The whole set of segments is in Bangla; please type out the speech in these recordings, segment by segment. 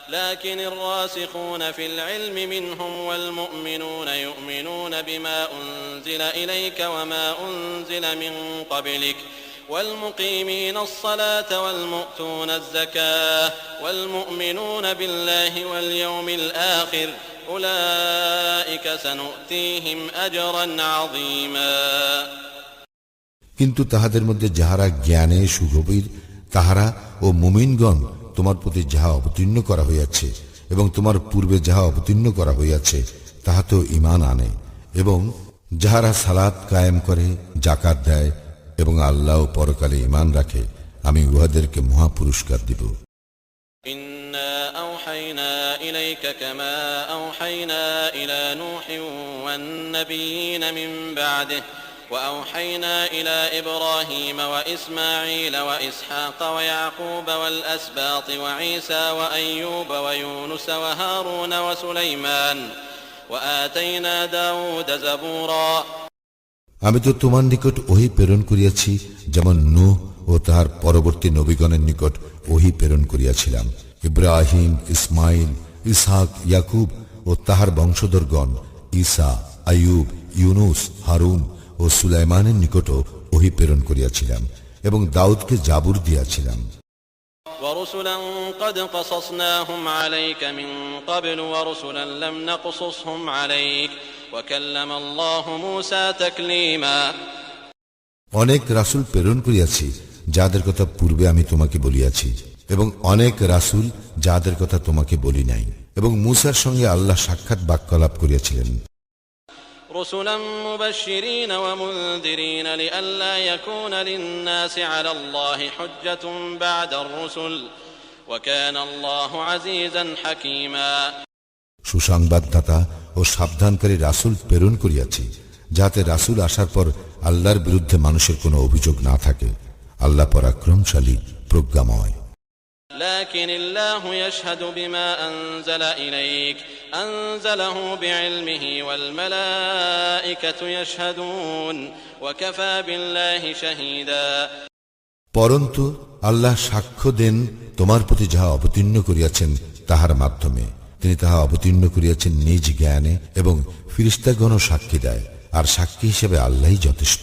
لكن الراسخون في العلم منهم والمؤمنون يؤمنون بما أنزل إليك وما أنزل من قبلك والمقيمين الصلاة والمؤتون الزكاة والمؤمنون بالله واليوم الآخر أولئك سنؤتيهم أجرا عظيما কিন্তু তাহাদের মধ্যে যাহারা জ্ঞানে সুগভীর তাহারা ও মুমিনগণ তোমার প্রতি যাহা অবতীর্ণ করা হইয়াছে এবং তোমার পূর্বে যাহা অবতীর্ণ করা হইয়াছে তাহা তো ইমান আনে এবং যাহারা সালাত কায়েম করে জাকাত দেয় এবং আল্লাহ ও পরকালে ইমান রাখে আমি উহাদেরকে মহা পুরস্কার দিব إنا أوحينا إليك كما أوحينا إلى نوح والنبيين من بعده وأوحينا إلى إبراهيم وإسماعيل وإسحاق ويعقوب والأسباط وعيسى وأيوب ويونس وهارون وسليمان وآتينا داود زبورا আমি তো তোমার নিকট ওহি প্রেরণ করিয়াছি যেমন নূহ ও তাহার পরবর্তী নবীগণের নিকট ওহি প্রেরণ করিয়াছিলাম ইব্রাহিম ইসমাইল ইসহাক ইয়াকুব ও তাহার বংশধরগণ ঈসা আয়ুব ইউনুস হারুন ও সুলাইমানের নিকটও ওহি প্রেরণ করিয়াছিলাম এবং দাউদকে জাবুর দিয়াছিলাম ورسلا قد قصصناهم عليك من قبل ورسلا لم نقصصهم عليك وكلم الله موسى تكليما অনেক রাসূল প্রেরণ করিয়াছি যাদের কথা পূর্বে আমি তোমাকে বলিয়াছি এবং অনেক রাসূল যাদের কথা তোমাকে বলি নাই এবং মূসার সঙ্গে আল্লাহ সাক্ষাৎ বাক্যলাপ করিয়াছিলেন رسلا مبشرين ومنذرين لئلا يكون للناس على الله حجة بعد الرسل وكان الله عزيزا حكيما সুসংবাদদাতা ও সাবধানকারী রাসূল প্রেরণ করিয়াছি যাতে রাসূল আসার পর আল্লাহর বিরুদ্ধে মানুষের কোনো অভিযোগ না থাকে আল্লাহ পরাক্রমশালী প্রজ্ঞাময় لكن الله يشهد بما أنزل إليك أنزله بعلمه والملائكة يشهدون وكفى بالله شهيدا পরন্তু আল্লাহ সাক্ষ্য দেন তোমার প্রতি যাহা অবতীর্ণ করিয়াছেন তাহার মাধ্যমে তিনি তাহা অবতীর্ণ করিয়াছেন নিজ জ্ঞানে এবং ফিরিস্তাগণও সাক্ষী দেয় আর সাক্ষী হিসেবে আল্লাহই যথেষ্ট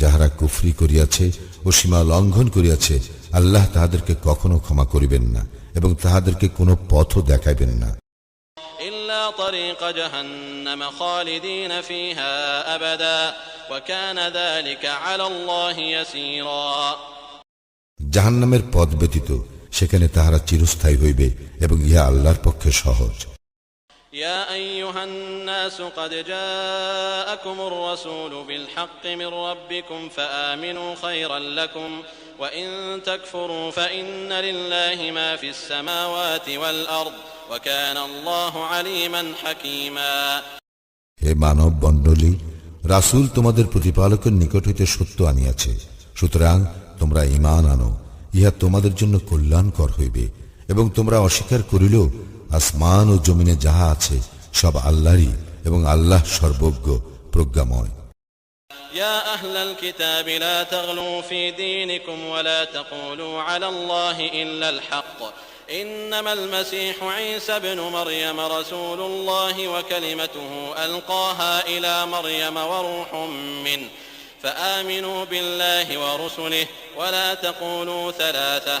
যাহারা কুফরি করিয়াছে ও সীমা লঙ্ঘন করিয়াছে আল্লাহ তাহাদেরকে কখনো ক্ষমা করিবেন না এবং তাহাদেরকে কোনো পথও দেখাইবেন না إلا طريق جهنم خالدين فيها أبدا وكان ذلك على الله يسيرا জাহান্নামের পথ ব্যতীত সেখানে তাহারা চিরস্থায়ী হইবে এবং ইহা আল্লাহর পক্ষে সহজ يا أيها الناس قد جاءكم الرسول بالحق من ربكم فآمنوا خيرا لكم وإن تكفروا فإن لله ما في السماوات والأرض وكان الله عليما حكيما হে মানব মণ্ডলী রাসূল তোমাদের প্রতিপালকের নিকট হইতে সত্য আনিয়াছে সুতরাং তোমরা ঈমান আনো ইহা তোমাদের জন্য কল্যাণকর হইবে এবং তোমরা অস্বীকার করিলেও আসমান ও জমিনে যাহা আছে সব আল্লাহরই এবং আল্লাহ সর্বজ্ঞ প্রজ্ঞাময় يا أهل الكتاب لا تغلوا في دينكم ولا تقولوا على الله إلا الحق إنما المسيح عيسى بن مريم رسول الله وكلمته ألقاها إلى مريم وروح منه فآمنوا بالله ورسله ولا تقولوا ثلاثة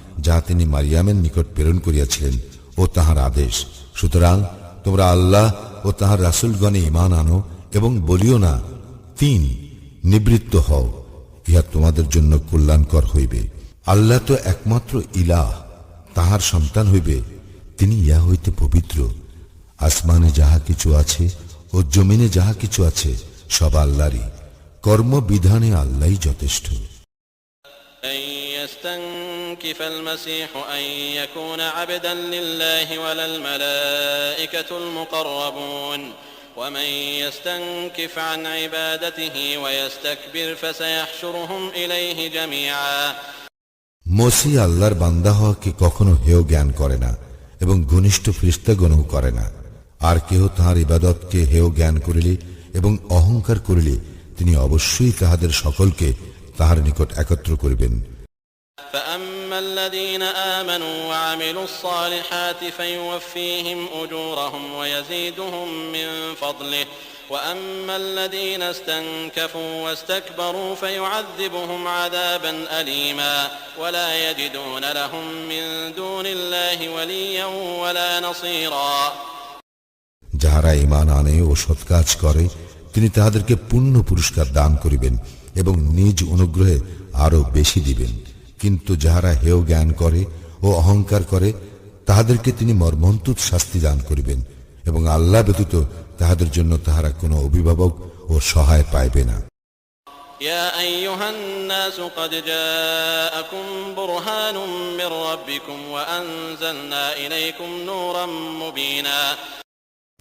যাহা তিনি মারিয়ামের নিকট প্রেরণ করিয়াছিলেন ও তাহার আদেশ। সুতরাং তোমরা আল্লাহ ও তাহার রাসূলগণে ঈমান আনো এবং বলিও না, তিন, নিবৃত্ত হও, ইহা তোমাদের জন্য কল্যাণকর হইবে। আল্লাহ তো একমাত্র ইলাহ, তাহার সন্তান হইবে, তিনি ইহা হইতে পবিত্র। আসমানে যাহা কিছু আছে ও জমিনে যাহা কিছু আছে, সব আল্লাহরই। কর্মবিধানে আল্লাহই যথেষ্ট। يستنكف المسيح أن يكون عبدا لله ولا الملائكة المقربون ومن يستنكف عن عبادته ويستكبر فسيحشرهم إليه جميعا মসি আল্লাহর বান্দা হওয়াকে কখনো হেয় জ্ঞান করে না এবং ঘনিষ্ঠ ফ্রিস্তাগণও করে না আর কেহ তাহার ইবাদতকে হেয় জ্ঞান করিলে এবং অহংকার করিলে তিনি অবশ্যই তাহাদের সকলকে তাহার নিকট একত্র করিবেন فأما الذين آمنوا وعملوا الصالحات فيوفيهم أجورهم ويزيدهم من فضله وأما الذين استنكفوا واستكبروا فيعذبهم عذابا أليما ولا يجدون لهم من دون الله وليا ولا نصيرا যাহারা ইমান আনে ও সৎ কাজ করে তিনি তাহাদেরকে পূর্ণ পুরস্কার দান করিবেন এবং নিজ অনুগ্রহে আরো বেশি দিবেন কিন্তু যাহারা হেয় জ্ঞান করে ও অহংকার করে তাহাদেরকে তিনি মর্মন্তুত শাস্তি দান করিবেন এবং আল্লাহ ব্যতীত তাহাদের জন্য তাহারা কোনো অভিভাবক ও সহায় পাইবে না يا أيها الناس قد جاءكم برهان من ربكم وأنزلنا إليكم نورا مبينا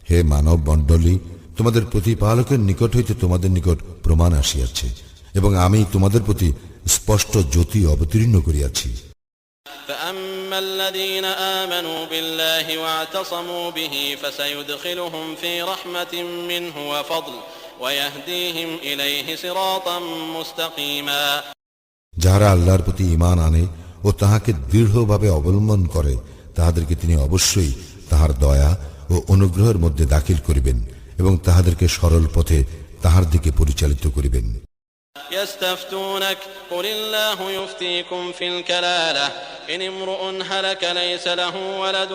হে মানব মণ্ডলী তোমাদের প্রতিপালকের নিকট হইতে তোমাদের নিকট প্রমাণ আসিয়াছে এবং আমি তোমাদের প্রতি স্পষ্ট জ্যোতি অবতীর্ণ করিয়াছি فأما الذين آمنوا بالله واعتصموا به فسيدخلهم في رحمة منه وفضل ويهديهم إليه صراطا مستقيما যাহারা আল্লাহর প্রতি ইমান আনে ও তাহাকে দৃঢ়ভাবে অবলম্বন করে তাহাদেরকে তিনি অবশ্যই তাহার দয়া ও অনুগ্রহের মধ্যে দাখিল করিবেন এবং তাহাদেরকে সরল পথে তাহার দিকে পরিচালিত করিবেন يستفتونك. قل الله يفتيكم في الكلالة. إن امرؤ هلك ليس له ولد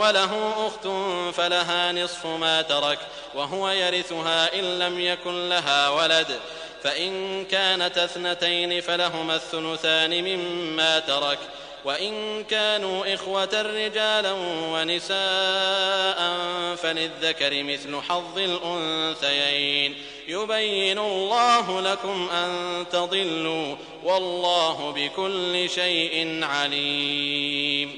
وله أخت فلها نصف ما ترك وهو يرثها إن لم يكن لها ولد. فإن كانت اثنتين فلهما الثلثان مما ترك. وإن كانوا إخوة رجالا ونساء فللذكر مثل حظ الأنثيين يبين الله لكم أن تضلوا والله بكل شيء عليم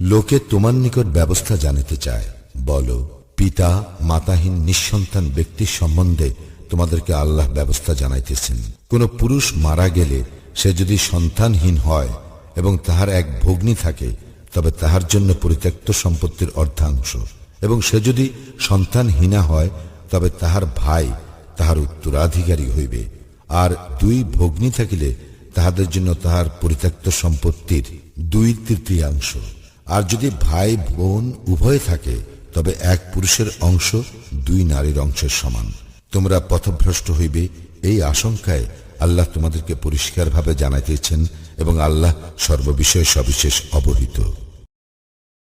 লোকে তোমার নিকট ব্যবস্থা জানিতে চায় বলো পিতা মাতাহীন নিঃসন্তান ব্যক্তির সম্বন্ধে তোমাদেরকে আল্লাহ ব্যবস্থা জানাইতেছেন কোন পুরুষ মারা গেলে সে যদি সন্তানহীন হয় এবং তাহার এক ভগ্নী থাকে, তবে তাহার জন্য পরিত্যক্ত সম্পত্তির অর্ধাংশ। এবং সে যদি সন্তানহীনা হয়, তবে তাহার ভাই তাহার উত্তরাধিকারী হইবে। আর দুই ভগ্নী থাকিলে তাহাদের জন্য তাহার পরিত্যক্ত সম্পত্তির দুই তৃতীয়াংশ। আর যদি ভাই বোন উভয় থাকে, তবে এক পুরুষের অংশ দুই নারীর অংশের সমান। তোমরা পথভ্রষ্ট হইবে এই আশঙ্কায় আল্লাহ তোমাদেরকে পরিষ্কারভাবে জানাইতেছেন এবং আল্লাহ সর্ববিষয়ে সবিশেষ অবহিত।